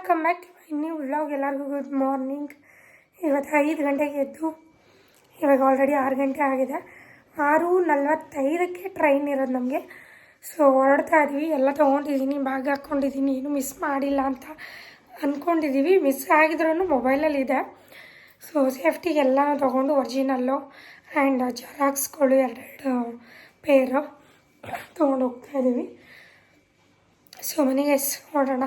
Welcome back my new vlog ಎಲ್ಲರಿಗೂ good morning ಇವತ್ತು ಐದು ಗಂಟೆಗೆ ಎದ್ದು ಇವಾಗ ಆಲ್ರೆಡಿ ಆರು ಗಂಟೆ ಆಗಿದೆ. ಆರು ನಲ್ವತ್ತೈದಕ್ಕೆ ಟ್ರೈನ್ ಇರೋದು ನಮಗೆ. ಸೊ ಹೊರಡ್ತಾ ಇದ್ದೀವಿ ಎಲ್ಲ ತೊಗೊಂಡಿದ್ದೀನಿ ಬ್ಯಾಗ್ ಹಾಕ್ಕೊಂಡಿದ್ದೀನಿ, ಏನು ಮಿಸ್ ಮಾಡಿಲ್ಲ ಅಂತ ಅಂದ್ಕೊಂಡಿದ್ದೀವಿ ಮಿಸ್ ಆಗಿದ್ರೂ ಮೊಬೈಲಲ್ಲಿದೆ ಸೊ ಸೇಫ್ಟಿಗೆಲ್ಲ ತೊಗೊಂಡು ಒರಿಜಿನಲ್ಲು ಆ್ಯಂಡ್ ಜೆರಾಕ್ಸ್ಗಳು ಎರಡೆರಡು ಪೇರು ತೊಗೊಂಡು ಹೋಗ್ತಾ ಇದ್ದೀವಿ ಸೊ ಮನೆಗೆ ನೋಡೋಣ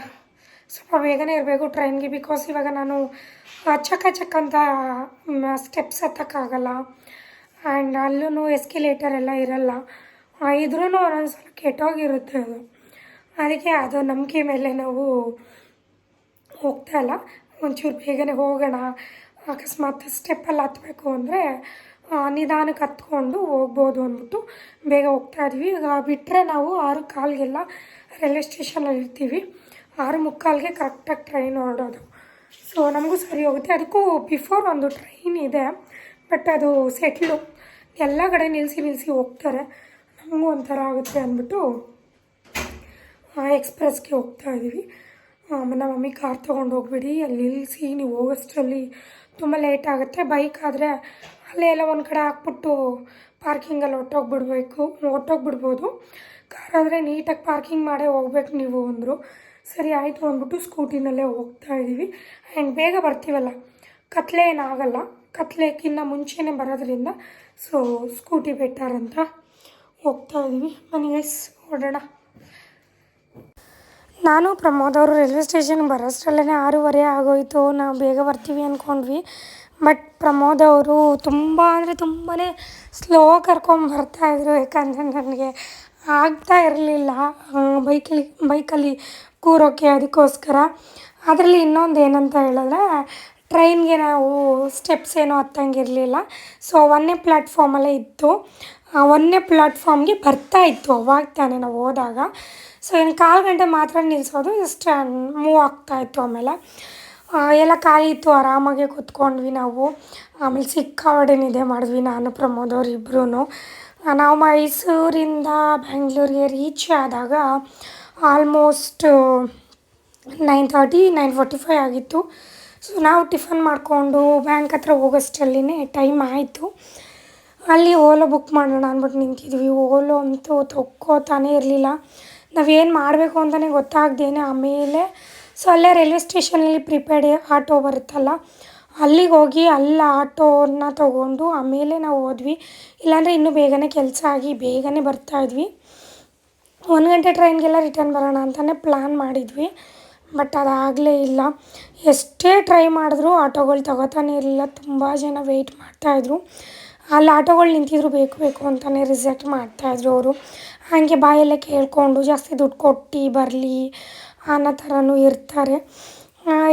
ಸ್ವಲ್ಪ ಬೇಗನೆ ಇರಬೇಕು ಟ್ರೈನ್ಗೆ ಬಿಕಾಸ್ ಇವಾಗ ನಾನು ಚಕ್ಕ ಚಕ ಚಕ್ ಅಂತ ಸ್ಟೆಪ್ಸ್ ಹತ್ತಕ್ಕಾಗಲ್ಲ. ಆ್ಯಂಡ್ ಅಲ್ಲೂ ಎಸ್ಕಿಲೇಟರ್ ಎಲ್ಲ ಇರಲ್ಲ. ಇದ್ರೂ ಒಂದೊಂದು ಸಲ ಕೆಟ್ಟೋಗಿರುತ್ತೆ ಅದು. ಅದಕ್ಕೆ ಅದು ನಂಬಿಕೆ ಮೇಲೆ ನಾವು ಹೋಗ್ತಾ ಇಲ್ಲ. ಒಂಚೂರು ಬೇಗನೆ ಹೋಗೋಣ. ಅಕಸ್ಮಾತ್ ಸ್ಟೆಪ್ಪಲ್ಲಿ ಹತ್ತಬೇಕು ಅಂದರೆ ನಿಧಾನಕ್ಕೆ ಹತ್ಕೊಂಡು ಹೋಗ್ಬೋದು ಅಂದ್ಬಿಟ್ಟು ಬೇಗ ಹೋಗ್ತಾ ಇದ್ವಿ. ಬಿಟ್ಟರೆ ನಾವು ಆರು ಕಾಲ್ಗೆಲ್ಲ ರೈಲ್ವೆ ಸ್ಟೇಷನಲ್ಲಿ ಇರ್ತೀವಿ ಆರು ಮುಕ್ಕಾಲ್ಗೆ ಕರೆಕ್ಟಾಗಿ ಟ್ರೈನ್ ಹೊರಡೋದು. ಸೊ ನಮಗೂ ಸರಿ ಹೋಗುತ್ತೆ. ಅದಕ್ಕೂ ಬಿಫೋರ್ ಒಂದು ಟ್ರೈನ್ ಇದೆ ಬಟ್ ಅದು ಸೆಟ್ಲು ಎಲ್ಲ ಕಡೆ ನಿಲ್ಲಿಸಿ ನಿಲ್ಲಿಸಿ ಹೋಗ್ತಾರೆ. ನಮಗೂ ಒಂಥರ ಆಗುತ್ತೆ ಅಂದ್ಬಿಟ್ಟು ಎಕ್ಸ್ಪ್ರೆಸ್ಗೆ ಹೋಗ್ತಾ ಇದ್ದೀವಿ ನಮ್ಮ ಮಮ್ಮಿ ಕಾರ್ ತೊಗೊಂಡು ಹೋಗ್ಬಿಡಿ. ಅಲ್ಲಿ ನಿಲ್ಲಿಸಿ ನೀವು ಹೋಗೋಷ್ಟರಲ್ಲಿ ತುಂಬ ಲೇಟ್ ಆಗುತ್ತೆ. ಬೈಕ್ ಆದರೆ ಅಲ್ಲೇ ಎಲ್ಲ ಒಂದು ಕಡೆ ಹಾಕ್ಬಿಟ್ಟು ಪಾರ್ಕಿಂಗಲ್ಲಿ ಹೊಟ್ಟೋಗ್ಬಿಡ್ಬೇಕು ಹೊಟ್ಟೋಗ್ಬಿಡ್ಬೋದು ಕಾರ್ ಆದರೆ ನೀಟಾಗಿ ಪಾರ್ಕಿಂಗ್ ಮಾಡೇ ಹೋಗ್ಬೇಕು ನೀವು ಅಂದರು. ಸರಿ, ಆಯಿತು. ಅಂದ್ಬಿಟ್ಟು ಸ್ಕೂಟಿನಲ್ಲೇ ಹೋಗ್ತಾ ಇದ್ದೀವಿ. ಆ್ಯಂಡ್ ಬೇಗ ಬರ್ತೀವಲ್ಲ? ಕತ್ಲೆ ಏನಾಗಲ್ಲ ಕತ್ಲೆಕ್ಕಿಂತ ಮುಂಚೆನೇ ಬರೋದ್ರಿಂದ ಸೊ, ಸ್ಕೂಟಿ ಬೆಟರ್ ಅಂತ ಹೋಗ್ತಾ ಇದ್ದೀವಿ. ಮನೆಗೆ ಹೊಡೋಣ ನಾನು ಪ್ರಮೋದ್ ಅವರು ರೈಲ್ವೆ ಸ್ಟೇಷನ್ ಬರೋಷ್ಟರಲ್ಲೇ ಆರೂವರೆ ಆಗೋಯಿತು. ನಾವು ಬೇಗ ಬರ್ತೀವಿ ಅಂದ್ಕೊಂಡ್ವಿ ಬಟ್ ಪ್ರಮೋದ್ ಅವರು ತುಂಬ ಅಂದರೆ ತುಂಬಾ ಸ್ಲೋ ಕರ್ಕೊಂಬರ್ತಾಯಿದ್ರು ಯಾಕಂದರೆ ನನಗೆ ಆಗ್ತಾ ಇರಲಿಲ್ಲ. ಬೈಕಲ್ಲಿ ಬೈಕಲ್ಲಿ ಕೂರೋಕ್ಕೆ ಅದಕ್ಕೋಸ್ಕರ. ಅದರಲ್ಲಿ ಇನ್ನೊಂದು ಏನಂತ ಹೇಳಿದ್ರೆ, ಟ್ರೈನ್ಗೆ ನಾವು ಸ್ಟೆಪ್ಸ್ ಏನೂ ಹತ್ತಂಗಿರಲಿಲ್ಲ. ಸೊ ಒಂದನೇ ಪ್ಲ್ಯಾಟ್ಫಾರ್ಮಲ್ಲೇ ಇತ್ತು. ಒಂದನೇ ಪ್ಲ್ಯಾಟ್ಫಾರ್ಮ್ಗೆ ಬರ್ತಾ ಇತ್ತು ಅವಾಗ ತಾನೇ ನಾವು ಹೋದಾಗ. ಸೊ ಇನ್ನು ಕಾಲು ಗಂಟೆ ಮಾತ್ರ ನಿಲ್ಲಿಸೋದು ಜಸ್ಟ್ ಮೂವ್ ಆಗ್ತಾಯಿತ್ತು ಆಮೇಲೆ. ಎಲ್ಲ ಖಾಲಿ ಇತ್ತು, ಆರಾಮಾಗೆ ಕೂತ್ಕೊಂಡ್ವಿ ನಾವು. ಆಮೇಲೆ ನಿದ್ದೆ ಮಾಡಿದ್ವಿ ನಾನು, ಪ್ರಮೋದ್ ಅವ್ರು ಇಬ್ಬರೂ ನಾವು ಮೈಸೂರಿಂದ ಬೆಂಗಳೂರಿಗೆ ರೀಚ್ ಆದಾಗ almost nine thirty nine forty five ಆಗಿತ್ತು. ಸೊ ನಾವು ಟಿಫನ್ ಮಾಡಿಕೊಂಡು ಬ್ಯಾಂಕ್ ಹತ್ರ ಹೋಗೋಷ್ಟಲ್ಲಿನೇ ಟೈಮ್ ಆಯಿತು. ಅಲ್ಲಿ ಓಲೋ ಬುಕ್ ಮಾಡೋಣ ಅಂದ್ಬಿಟ್ಟು ನಿಂತಿದ್ವಿ. ಓಲೋ ಅಂತೂ ತೊಕ್ಕೋತಾನೇ ಇರಲಿಲ್ಲ. ನಾವೇನು ಮಾಡಬೇಕು ಅಂತಲೇ ಗೊತ್ತಾಗ್ದೇನೆ ಆಮೇಲೆ ಸೊ ಅಲ್ಲೇ ರೈಲ್ವೆ ಸ್ಟೇಷನಲ್ಲಿ ಪ್ರಿಪೇರ್ಡ್ ಆಟೋ ಬರುತ್ತಲ್ಲ, ಅಲ್ಲಿಗೆ ಹೋಗಿ ಅಲ್ಲ ಆಟೋನ ತೊಗೊಂಡು ಆಮೇಲೆ ನಾವು ಹೋದ್ವಿ. ಇಲ್ಲಾಂದರೆ ಇನ್ನೂ ಬೇಗನೆ ಕೆಲಸ ಆಗಿ ಬೇಗನೆ ಬರ್ತಾಯಿದ್ವಿ ಒಂದು ಗಂಟೆ ಟ್ರೈನ್ಗೆಲ್ಲ ರಿಟರ್ನ್ ಬರೋಣ ಅಂತಲೇ ಪ್ಲ್ಯಾನ್ ಮಾಡಿದ್ವಿ, ಬಟ್ ಅದಾಗಲೇ ಇಲ್ಲ. ಎಷ್ಟೇ ಟ್ರೈ ಮಾಡಿದ್ರು ಆಟೋಗಳು ತಗೋತಾನೆ ಇರಲಿಲ್ಲ, ತುಂಬ ಜನ ವೆಯ್ಟ್ ಮಾಡ್ತಾಯಿದ್ರು ಅಲ್ಲಿ ಆಟೋಗಳು ನಿಂತಿದ್ರು, ಬೇಕು ಬೇಕು ಅಂತಲೇ ರಿಜೆಕ್ಟ್ ಮಾಡ್ತಾಯಿದ್ರು ಅವರು. ಹಾಗೆ ಬಾಯಲ್ಲೇ ಕೇಳಿಕೊಂಡು ಜಾಸ್ತಿ ದುಡ್ಡು ಕೊಟ್ಟು ಬರಲಿ, ಅನ್ನೋ ಥರನೂ ಇರ್ತಾರೆ.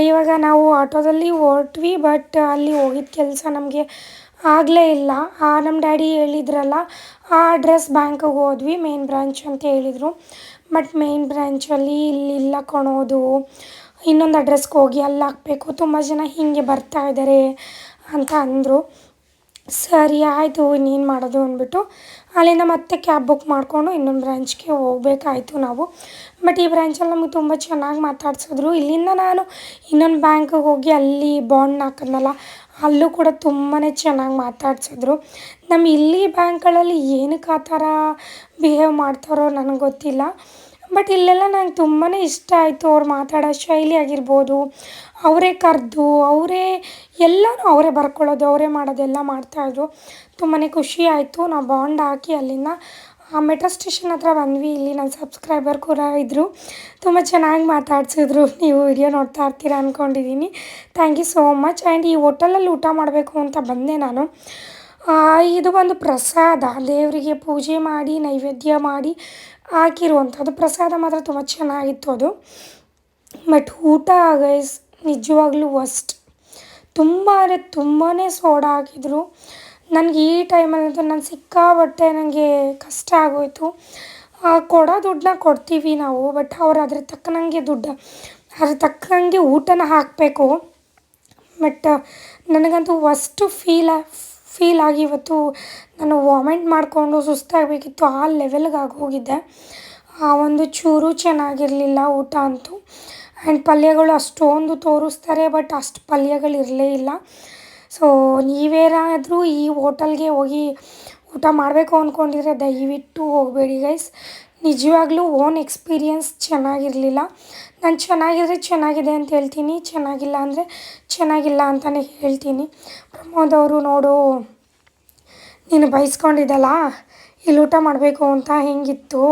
ಇವಾಗ ನಾವು ಆಟೋದಲ್ಲಿ ಹೊರಟ್ವಿ, ಬಟ್ ಅಲ್ಲಿ ಹೋಗಿದ್ದ ಕೆಲಸ ನಮಗೆ ಆಗಲೇ ಇಲ್ಲ. ಆ ನಮ್ಮ ಡ್ಯಾಡಿ ಹೇಳಿದ್ರಲ್ಲ, ಆ ಅಡ್ರೆಸ್ ಬ್ಯಾಂಕಿಗೆ ಹೋದ್ವಿ ಮೇನ್ ಬ್ರಾಂಚ್ ಅಂತ ಹೇಳಿದರು. ಬಟ್ ಮೇನ್ ಬ್ರ್ಯಾಂಚಲ್ಲಿ ಇಲ್ಲಿಲ್ಲ ಕೊಣೋದು. ಇನ್ನೊಂದು ಅಡ್ರೆಸ್ಗೆ ಹೋಗಿ ಅಲ್ಲಿ ಹಾಕಬೇಕು. ತುಂಬ ಜನ ಹೀಗೆ ಬರ್ತಾ ಇದ್ದಾರೆ ಅಂತ ಅಂದರು. ಸರಿ, ಆಯಿತು, ಇನ್ನೇನು ಮಾಡೋದು ಅಂದ್ಬಿಟ್ಟು ಅಲ್ಲಿಂದ ಮತ್ತೆ ಕ್ಯಾಬ್ ಬುಕ್ ಮಾಡಿಕೊಂಡು ಇನ್ನೊಂದು ಬ್ರ್ಯಾಂಚ್ಗೆ ಹೋಗಬೇಕಾಯಿತು ನಾವು. ಬಟ್ ಈ ಬ್ರ್ಯಾಂಚಲ್ಲಿ ನಮಗೆ ತುಂಬ ಚೆನ್ನಾಗಿ ಮಾತಾಡ್ಸಿದ್ರು. ಇಲ್ಲಿಂದ ನಾನು ಇನ್ನೊಂದು ಬ್ಯಾಂಕಿಗೆ ಹೋಗಿ ಅಲ್ಲಿ ಬಾಂಡ್ನ ಹಾಕಿದ್ನಲ್ಲ ಅಲ್ಲೂ ಕೂಡ ತುಂಬಾ ಚೆನ್ನಾಗಿ ಮಾತಾಡ್ಸಿದ್ರು. ನಮ್ಮ ಇಲ್ಲಿ ಬ್ಯಾಂಕ್ಗಳಲ್ಲಿ ಏನಕ್ಕೆ ಆ ಥರ ಬಿಹೇವ್ ಮಾಡ್ತಾರೋ ನನಗೆ ಗೊತ್ತಿಲ್ಲ. ಬಟ್ ಇಲ್ಲೆಲ್ಲ ನಂಗೆ ತುಂಬಾ ಇಷ್ಟ ಆಯಿತು ಅವ್ರು ಮಾತಾಡೋ ಶೈಲಿ ಆಗಿರ್ಬೋದು, ಅವರೇ ಕರೆದು, ಅವರೇ ಎಲ್ಲನೂ ಅವರೇ ಬರ್ಕೊಳ್ಳೋದು, ಅವರೇ ಮಾಡೋದೆಲ್ಲ ಮಾಡ್ತಾಯಿದ್ರು ತುಂಬಾ ಖುಷಿ ಆಯಿತು. ನಾವು ಬಾಂಡ್ ಹಾಕಿ ಅಲ್ಲಿಂದ ಮೆಟ್ರೋ ಸ್ಟೇಷನ್ ಹತ್ರ ಬಂದ್ವಿ. ಇಲ್ಲಿ ನನ್ನ ಸಬ್ಸ್ಕ್ರೈಬರ್ ಕೂಡ ಇದ್ದರು ತುಂಬ ಚೆನ್ನಾಗಿ ಮಾತಾಡ್ಸಿದ್ರು. ನೀವು ವಿಡಿಯೋ ನೋಡ್ತಾ ಇರ್ತೀರ ಅಂದ್ಕೊಂಡಿದ್ದೀನಿ thank you so much and ಈ ಹೋಟೆಲಲ್ಲಿ ಊಟ ಮಾಡಬೇಕು ಅಂತ ಬಂದೆ ನಾನು. ಇದು ಒಂದು ಪ್ರಸಾದ. ದೇವರಿಗೆ ಪೂಜೆ ಮಾಡಿ, ನೈವೇದ್ಯ ಮಾಡಿ ಹಾಕಿರುವಂಥದ್ದು. ಪ್ರಸಾದ ಮಾತ್ರ ತುಂಬ ಚೆನ್ನಾಗಿತ್ತು ಅದು. ಬಟ್ ಊಟ ಗೈಸ್ ನಿಜವಾಗ್ಲೂ ವಸ್ಟ್ ತುಂಬ ಅಂದರೆ ತುಂಬಾ ಸೋಡಾ ಹಾಕಿದ್ರು. ನನಗೆ ಈ ಟೈಮಲ್ಲಂತೂ ನಾನು ಸಿಕ್ಕಾಬಟ್ಟೆ ನನಗೆ ಕಷ್ಟ ಆಗೋಯಿತು. ಕೊಡೋ ದುಡ್ಡನ್ನ ಕೊಡ್ತೀವಿ ನಾವು ಬಟ್ ಅವ್ರು ಅದ್ರ ತಕ್ಕನಂಗೆ ದುಡ್ಡು, ಅದ್ರ ತಕ್ಕನಂಗೆ ಊಟನ ಹಾಕಬೇಕು. ಬಟ್ ನನಗಂತೂ ವಸ್ಟು ಫೀಲ್ ಫೀಲ್ ಆಗಿ ಇವತ್ತು ನಾನು ವಾಮೆಂಟ್ ಮಾಡಿಕೊಂಡು ಸುಸ್ತಾಗಬೇಕಿತ್ತು, ಆ ಲೆವೆಲ್ಗೆ ಆಗೋಗಿದ್ದೆ ಆ ಒಂದು ಚೂರು ಚೆನ್ನಾಗಿರಲಿಲ್ಲ ಊಟ ಅಂತೂ. ಆ್ಯಂಡ್ ಪಲ್ಯಗಳು ಅಷ್ಟೊಂದು ತೋರಿಸ್ತಾರೆ ಬಟ್ ಅಷ್ಟು ಪಲ್ಯಗಳು ಇರಲೇ ಇಲ್ಲ. ಸೊ, ನೀವೇನಾದರೂ ಈ ಹೋಟೆಲ್ಗೆ ಹೋಗಿ ಊಟ ಮಾಡಬೇಕು ಅಂದ್ಕೊಂಡಿದ್ರೆ ದಯವಿಟ್ಟು ಹೋಗಬೇಡಿ ಗೈಸ್. ನಿಜವಾಗ್ಲೂ ಓನ್ ಎಕ್ಸ್ಪೀರಿಯನ್ಸ್ ಚೆನ್ನಾಗಿರಲಿಲ್ಲ. ನಾನು ಚೆನ್ನಾಗಿದ್ರೆ ಚೆನ್ನಾಗಿದೆ ಅಂತ ಹೇಳ್ತೀನಿ, ಚೆನ್ನಾಗಿಲ್ಲ ಅಂದರೆ ಚೆನ್ನಾಗಿಲ್ಲ ಅಂತಲೇ ಹೇಳ್ತೀನಿ. ಪ್ರಮೋದ್ ಅವರು ನೋಡು, ನೀನು ಬೈಸ್ಕೊಂಡಿದ್ದಲ್ಲ, ಇಲ್ಲಿ ಊಟ ಮಾಡಬೇಕು ಅಂತ ಹೆಂಗಿತ್ತು?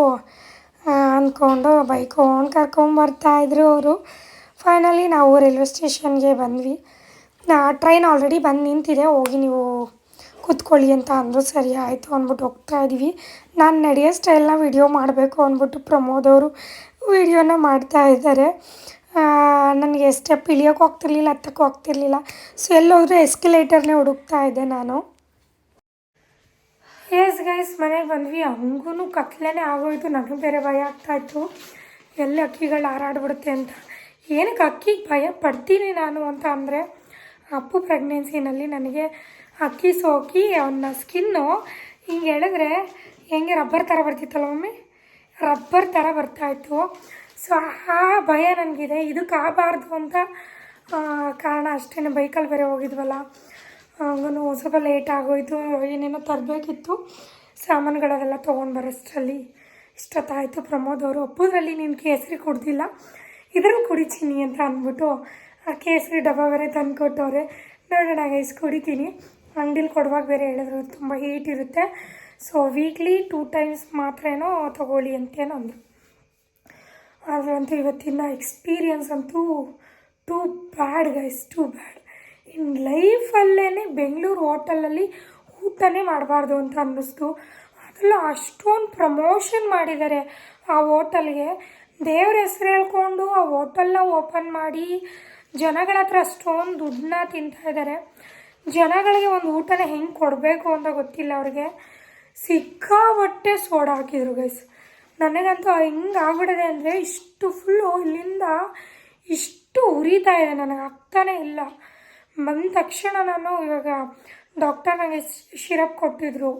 ಅಂದ್ಕೊಂಡು ಬೈಕೊಂಡು ಕರ್ಕೊಂಬರ್ತಾಯಿದ್ರು ಅವರು. ಫೈನಲಿ ನಾವು ರೈಲ್ವೆ ಸ್ಟೇಷನ್ಗೆ ಬಂದ್ವಿ. ಟ್ರೈನ್ ಆಲ್ರೆಡಿ ಬಂದು ನಿಂತಿದೆ, ಹೋಗಿ ನೀವು ಕೂತ್ಕೊಳ್ಳಿ ಅಂತ ಅಂದರು ಸರಿ ಆಯಿತು ಅಂದ್ಬಿಟ್ಟು ಹೋಗ್ತಾ ಇದ್ದೀವಿ ನಾನು ನಡೆಯೋ ಸ್ಟೈಲ್ನ ವಿಡಿಯೋ ಮಾಡಬೇಕು ಅಂದ್ಬಿಟ್ಟು ಪ್ರಮೋದ್ ಅವರು ವಿಡಿಯೋನ ಮಾಡ್ತಾ ಇದ್ದಾರೆ. ನನಗೆ ಸ್ಟೆಪ್ ಇಳಿಯೋಕೆ ಹೋಗ್ತಿರ್ಲಿಲ್ಲ, ಹತ್ತಕ್ಕೆ ಹೋಗ್ತಿರ್ಲಿಲ್ಲ. ಸೊ ಎಲ್ಲೋದ್ರೂ ಎಸ್ಕಲೇಟರ್ನೇ ಹುಡುಕ್ತಾ ಇದ್ದೆ ನಾನು. ಎಸ್ ಗೈಸ್ ಮನೆಗೆ ಬಂದ್ವಿ. ಹಂಗೂ ಕತ್ಲೇ ಆಗೋಯ್ತು. ನನಗೆ ಬೇರೆ ಭಯ ಆಗ್ತಾಯಿತ್ತು ಎಲ್ಲಿ ಅಕ್ಕಿಗಳು ಹಾರಾಡ್ಬಿಡುತ್ತೆ ಅಂತ. ಏನಕ್ಕೆ ಅಕ್ಕಿಗೆ ಭಯ ಪಡ್ತೀನಿ ನಾನು ಅಂತ ಅಂದರೆ ಅಪ್ಪು ಪ್ರೆಗ್ನೆನ್ಸಿನಲ್ಲಿ ನನಗೆ ಅಕ್ಕಿ ಸೋಕಿ, ಅವನ ಸ್ಕಿನ್ನು ಹಿಂಗೆ ಎಳೆದ್ರೆ ಹೆಂಗೆ ರಬ್ಬರ್ ಥರ ಬರ್ತಿತ್ತಲ್ಲ ಮಮ್ಮಿ? ರಬ್ಬರ್ ಥರ ಬರ್ತಾಯಿತ್ತು ಸೊ ಆ ಭಯ ನನಗಿದೆ. ಇದಕ್ಕೆ ಆಗಬಾರ್ದು ಅಂತ ಕಾರಣ ಅಷ್ಟೇ ಬೈಕಲ್ಲಿ ಬೇರೆ ಹೋಗಿದ್ವಲ್ಲ. ಹಂಗೂ ಸ್ವಲ್ಪ ಲೇಟ್ ಆಗೋಯ್ತು. ಏನೇನೋ ತರಬೇಕಿತ್ತು. ಸಾಮಾನುಗಳೆಲ್ಲ ತೊಗೊಂಡು ಬರೋಷ್ಟರಲ್ಲಿ ಇಷ್ಟೊತ್ತಾಯಿತು ಪ್ರಮೋದ್ ಅವರು. ಒಪ್ಪೋದ್ರಲ್ಲಿ ನಿನ್ನ ಕೇಸರಿ ಕುಡ್ದಿಲ್ಲ. ಇದ್ರೂ ಕುಡಿತೀನಿ ಅಂತ ಅಂದ್ಬಿಟ್ಟು ಕೇಸರಿ ಡಬ್ಬ ಬೇರೆ ತಂದು ಕೊಟ್ಟವ್ರೆ ನೋಡೋಣ ಗೈಸ್ ಕುಡಿತೀನಿ. ಅಂಗಡಿಲಿ ಕೊಡುವಾಗ ಬೇರೆ ಹೇಳಿದ್ರು, ತುಂಬ ಹೀಟ್ ಇರುತ್ತೆ. ಸೊ ವೀಕ್ಲಿ ಟೂ ಟೈಮ್ಸ್ ಮಾತ್ರ ಏನೋ ತೊಗೊಳ್ಳಿ ಅಂತೇನೋ ಅಂದರು. ಇವತ್ತಿನ ಎಕ್ಸ್ಪೀರಿಯನ್ಸ್ ಅಂತೂ too bad guys too bad in ಲೈಫಲ್ಲೇ Bengaluru ಹೋಟೆಲಲ್ಲಿ ಊಟನೇ ಮಾಡಬಾರ್ದು ಅಂತ ಅನ್ನಿಸ್ತು. ಅದೆಲ್ಲ ಅಷ್ಟೊಂದು ಪ್ರಮೋಷನ್ ಮಾಡಿದ್ದಾರೆ ಆ ಹೋಟೆಲ್ಗೆ ದೇವ್ರ ಹೆಸರು ಹೇಳ್ಕೊಂಡು ಆ ಹೋಟೆಲ್ನ ಓಪನ್ ಮಾಡಿ ಜನಗಳ ಹತ್ರ ಅಷ್ಟೊಂದು ದುಡ್ಡನ್ನ ತಿಂತಾ ಇದ್ದಾರೆ ಜನಗಳಿಗೆ ಒಂದು ಊಟನ ಹೆಂಗೆ ಕೊಡಬೇಕು ಅಂತ ಗೊತ್ತಿಲ್ಲ ಅವ್ರಿಗೆ. ಸಿಕ್ಕಾಬಟ್ಟೆ ಸೋಡಾ ಹಾಕಿದ್ರು ಗೈಸ್ ನನಗಂತೂ ಹೆಂಗೆ ಆಗ್ಬಿಡಿದೆ ಅಂದರೆ ಇಷ್ಟು ಫುಲ್ಲು ಇಲ್ಲಿಂದ ಇಷ್ಟು ಉರಿತಾ ಇದೆ. ನನಗೆ ಆಗ್ತಾನೇ ಇಲ್ಲ. ಬಂದ ತಕ್ಷಣ ನಾನು ಇವಾಗ ಡಾಕ್ಟರ್ ನನಗೆ ಶಿರಪ್ ಕೊಟ್ಟಿದ್ರು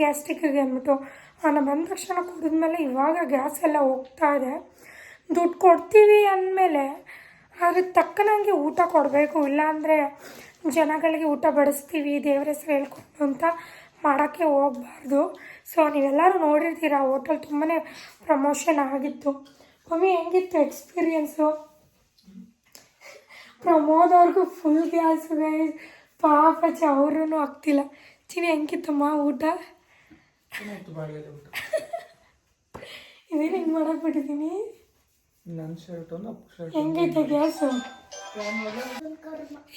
ಗ್ಯಾಸ್ಟಿಕ್ಕಿಗೆ ಅಂದ್ಬಿಟ್ಟು. ನಾನು ಬಂದ ತಕ್ಷಣ ಕುಡಿದ್ಮೇಲೆ ಇವಾಗ ಗ್ಯಾಸ್ ಎಲ್ಲ ಹೋಗ್ತಾ ಇದೆ. ದುಡ್ಡು ಕೊಡ್ತೀವಿ ಅಂದಮೇಲೆ ಅದ್ರ ತಕ್ಕನಂಗೆ ಊಟ ಕೊಡಬೇಕು. ಇಲ್ಲಾಂದರೆ ಜನಗಳಿಗೆ ಊಟ ಬಡಿಸ್ತೀವಿ ದೇವ್ರ ಹೆಸರು ಹೇಳ್ಕೊಂಡು ಅಂತ ಮಾಡೋಕ್ಕೆ ಹೋಗಬಾರ್ದು. ಸೊ ನೀವೆಲ್ಲರೂ ನೋಡಿರ್ತೀರ ಹೋಟೆಲ್ ತುಂಬಾ ಪ್ರಮೋಷನ್ ಆಗಿತ್ತು. ಮಮ್ಮಿ ಹೆಂಗಿತ್ತು ಎಕ್ಸ್ಪೀರಿಯನ್ಸು ಪ್ರಮೋದ್ ಅವ್ರಿಗೂ ಫುಲ್ ಗ್ಯಾಸ್ ಗೈಸ್ ಪಾಪ ಅವ್ರೂ ಆಗ್ತಿಲ್ಲ. ಚಿನಿ ಹೆಂಗಿತ್ತಮ್ಮ ಊಟ? ಇದೇನು ಹಿಂಗೆ ಮಾಡಕ್ಬಿಟ್ಟಿದ್ದೀನಿ ನನ್ನ ಶರ್ಟ್ ಒಂದು ಅಪ್ಪು ಶರ್ಟ್ ಹೆಂಗೈತೆ ಗ್ಯಾಸ್?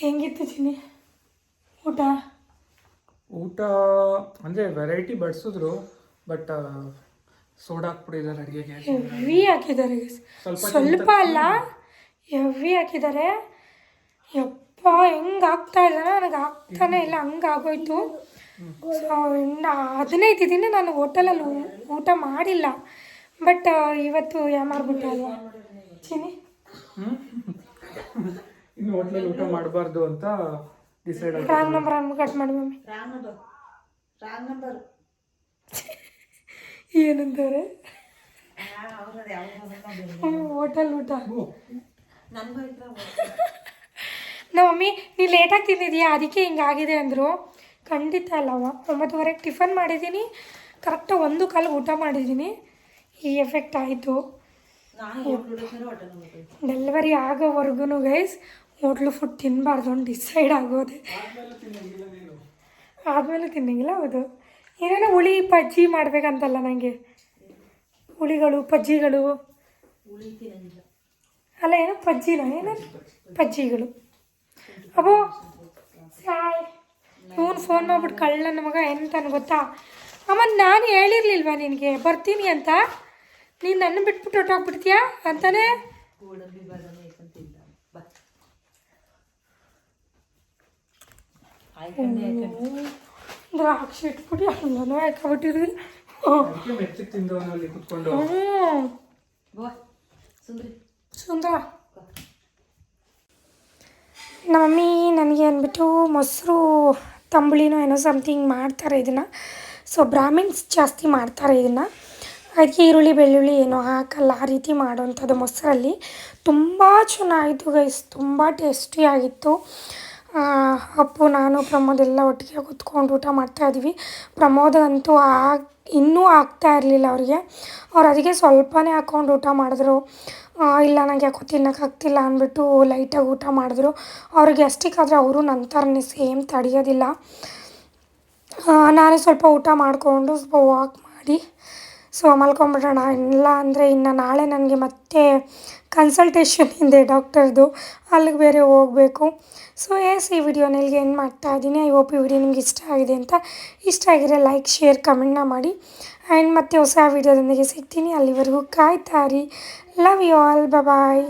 ಹೆಂಗಿತ್ತು ಚಿನಿ ಊಟ? ಊಟ ಅಂದರೆ ವೆರೈಟಿ ಬಡಿಸಿದ್ರು ಬಟ್ ಸೋಡಾ ಹಾಕ್ಬಿಟ್ಟಿದ್ದಾರೆ ಅಡುಗೆಗೆ ಹೆವಿ ಹಾಕಿದ್ದಾರೆ. ಸ್ವಲ್ಪ ಅಲ್ಲ ಹೆವಿ ಹಾಕಿದ್ದಾರೆ. ಯಪ್ಪ ಹೆಂಗೆ ಆಗ್ತಾ ಇಲ್ಲ ನನಗೆ ಆಗ್ತಾನೆ ಇಲ್ಲ ಹಂಗೆ ಆಗೋಯ್ತು. ಹದಿನೈದು ದಿನ ನಾನು ಹೋಟೆಲಲ್ಲಿ ಊಟ ಮಾಡಿಲ್ಲ. ಬಟ್ ಇವತ್ತು ಯಾಮಾರ್ಬಿಟ್ಟು ಅಲ್ವಾ ಚಿನಿ? ಇನ್ನು ಹೋಟ್ಲಲ್ಲಿ ಊಟ ಮಾಡಬಾರ್ದು ಅಂತ ಡಿಸೈಡ್ ಆಗಿ ರಾಂಗ್ ನಂಬರ್ ಅನ್ನು ಕಟ್ ಮಾಡಿ mummy. Wrong number wrong number ಏನಂತಾರೆ ಹೋಟೆಲ್ ಊಟ. ನಮ್ಮ ಮಮ್ಮಿ ನೀ ಲೇಟಾಗಿ ತಿಂದಿದ್ಯಾ? ಅದಕ್ಕೆ ಹಿಂಗಾಗಿದೆ ಅಂದರು. ಖಂಡಿತ ಅಲ್ಲವ ಒಂಬತ್ತುವರೆಗೆ ಟಿಫನ್ ಮಾಡಿದ್ದೀನಿ. ಕರೆಕ್ಟಾಗಿ ಒಂದು ಕಾಲು ಊಟ ಮಾಡಿದ್ದೀನಿ. ಈ ಎಫೆಕ್ಟ್ ಆಯಿತು. ಡೆಲಿವರಿ ಆಗೋವರೆಗೂ ಗೈಸ್ ಹೋಟ್ಲು ಫುಡ್ ತಿನ್ನಬಾರ್ದು ಅಂತ ಡಿಸೈಡ್ ಆಗೋದೆ. ಆದಮೇಲೆ ತಿನ್ನಂಗಿಲ್ಲ ಹೌದು. ಏನೇನೋ ಹುಳಿ ಪಜ್ಜಿ ಮಾಡಬೇಕಂತಲ್ಲ ನನಗೆ ಹುಳಿಗಳು ಪಜ್ಜಿಗಳು. ಹುಳಿ ತಿನ್ನಂಗಿಲ್ಲ. ಅಲ್ಲ ಏನೋ ಪಜ್ಜಿನ ಏನೋ ಪಜ್ಜಿಗಳು. ಅಬ್ಬೋ ಸಾಯ್. ಇವನು ಫೋನ್ ಮಾಡ್ಬಿಟ್ಟು ಕಳ್ಳ ನಮಗ ಎಂತ ಎಂತಾನು ಗೊತ್ತಾ? ಅಮ್ಮ ನಾನು ಹೇಳಿರ್ಲಿಲ್ವಾ ನಿನಗೆ? ಬರ್ತೀನಿ ಅಂತ? ನೀನು ನನ್ನ ಬಿಟ್ಬಿಟ್ಟು ಹೊಟ್ಟೋಗ್ಬಿಡ್ತೀಯಾ ಅಂತಾನೆ? ದ್ರಾಕ್ಷಿ ಇಟ್ಬಿಟ್ಟು ಎಲ್ಲನೂ ಹಾಕೊಬಿಟ್ಟಿರಿ ಸುಂದ್ರಿ. ಸುಂದರ. ನಮ್ಮ ಮಮ್ಮಿ ನನಗೆ ಅಂದ್ಬಿಟ್ಟು ಮೊಸರು ತಂಬುಳಿನೋ ಏನೋ ಸಮಥಿಂಗ್ ಮಾಡ್ತಾರೆ ಇದನ್ನು. ಸೊ ಬ್ರಾಹ್ಮಿನ್ಸ್ ಜಾಸ್ತಿ ಮಾಡ್ತಾರೆ ಇದನ್ನು. ಅದಕ್ಕೆ ಈರುಳ್ಳಿ, ಬೆಳ್ಳುಳ್ಳಿ ಏನೂ ಹಾಕಲ್ಲ, ಆ ರೀತಿ ಮಾಡೋವಂಥದ್ದು ಮೊಸರಲ್ಲಿ ತುಂಬ ಚೆನ್ನಾಗಿತ್ತು ಗೈಸ್ ತುಂಬ ಟೇಸ್ಟಿಯಾಗಿತ್ತು ಅಪ್ಪು, ನಾನು, ಪ್ರಮೋದ್ ಎಲ್ಲ ಒಟ್ಟಿಗೆ ಕೂತ್ಕೊಂಡು ಊಟ ಮಾಡ್ತಾಯಿದ್ವಿ ಪ್ರಮೋದ್ ಅಂತೂ ಆ ಇನ್ನೂ ಆಗ್ತಾ ಇರಲಿಲ್ಲ ಅವರಿಗೆ. ಅವ್ರು ಅದಕ್ಕೆ ಸ್ವಲ್ಪನೇ ಹಾಕ್ಕೊಂಡು ಊಟ ಮಾಡಿದ್ರು. ಇಲ್ಲ ನನಗೆ ಯಾಕೋ ತಿನ್ನೋಕ್ಕಾಗ್ತಿಲ್ಲ ಅಂದ್ಬಿಟ್ಟು ಲೈಟಾಗಿ ಊಟ ಮಾಡಿದ್ರು. ಅವ್ರಿಗೆ ಆದರೆ ಅವರು ನನ್ನ ಥರನೇ ಸೇಮ್ ತಡೆಯೋದಿಲ್ಲ. ನಾನೇ ಸ್ವಲ್ಪ ಊಟ ಮಾಡಿಕೊಂಡು ಸ್ವಲ್ಪ ವಾಕ್ ಮಾಡಿ ಸೊ ಮಲ್ಕೊಂಬಿಡೋಣ ಇಲ್ಲ ಅಂದರೆ ಇನ್ನು ನಾಳೆ ನನಗೆ ಮತ್ತೆ ಕನ್ಸಲ್ಟೇಷನ್ ಇದೆ ಡಾಕ್ಟರ್ದು ಅಲ್ಲಿಗೆ ಬೇರೆ ಹೋಗಬೇಕು. ಸೊ ಎಸ್ ಈ ವಿಡಿಯೋನ ಇಲ್ಲಿಗೆ ಏನು ಮಾಡ್ತಾ ಇದ್ದೀನಿ. ಐ ಹೋಪ್ ಈ ವಿಡಿಯೋ ನಿಮ್ಗೆ ಇಷ್ಟ ಆಗಿದೆ ಅಂತ. ಇಷ್ಟ ಆಗಿರೋ ಲೈಕ್ ಶೇರ್ ಕಮೆಂಟ್ನ ಮಾಡಿ. ಆ್ಯಂಡ್ ಮತ್ತೆ ಹೊಸ ವಿಡಿಯೋದೊಂದಿಗೆ ಸಿಗ್ತೀನಿ. ಅಲ್ಲಿವರೆಗೂ ಕಾಯ್ತಾರಿ ಲವ್ ಯು ಆಲ್ ಬಾಯ್